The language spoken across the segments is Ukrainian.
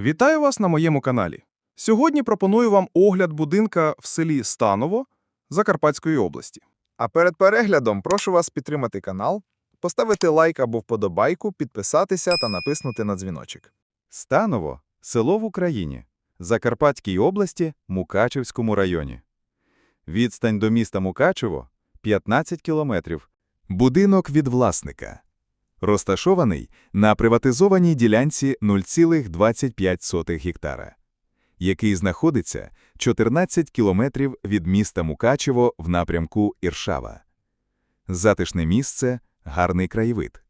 Вітаю вас на моєму каналі. Сьогодні пропоную вам огляд будинка в селі Станово Закарпатської області. А перед переглядом прошу вас підтримати канал, поставити лайк або вподобайку, підписатися та натиснути на дзвіночок. Станово – село в Україні, Закарпатській області, Мукачевському районі. Відстань до міста Мукачево – 15 кілометрів. Будинок від власника. Розташований на приватизованій ділянці 0,25 гектара, який знаходиться 14 кілометрів від міста Мукачево в напрямку Іршава. Затишне місце, гарний краєвид.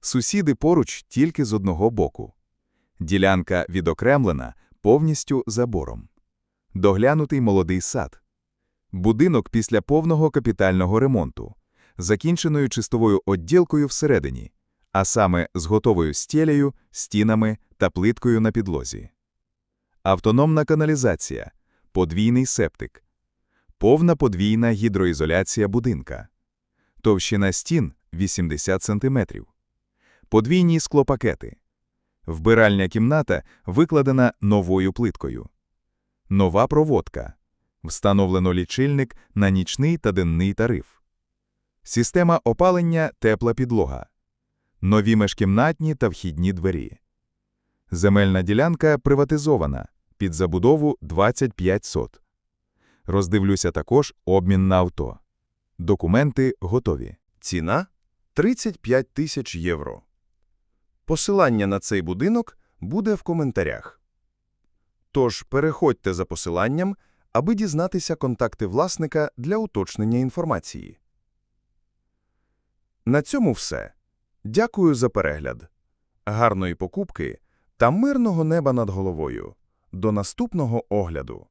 Сусіди поруч тільки з одного боку. Ділянка відокремлена повністю забором. Доглянутий молодий сад. Будинок після повного капітального ремонту, закінченою чистовою одділкою всередині, а саме з готовою стелею, стінами та плиткою на підлозі. Автономна каналізація, подвійний септик, повна подвійна гідроізоляція будинка, товщина стін 80 см, подвійні склопакети. Вбиральня кімната викладена новою плиткою. Нова проводка. Встановлено лічильник на нічний та денний тариф. Система опалення тепла підлога. Нові межкімнатні та вхідні двері. Земельна ділянка приватизована. Під забудову 25 сот. Роздивлюся також обмін на авто. Документи готові. Ціна – 35 тисяч євро. Посилання на цей будинок буде в коментарях. Тож переходьте за посиланням, аби дізнатися контакти власника для уточнення інформації. На цьому все. Дякую за перегляд. Гарної покупки та мирного неба над головою. До наступного огляду.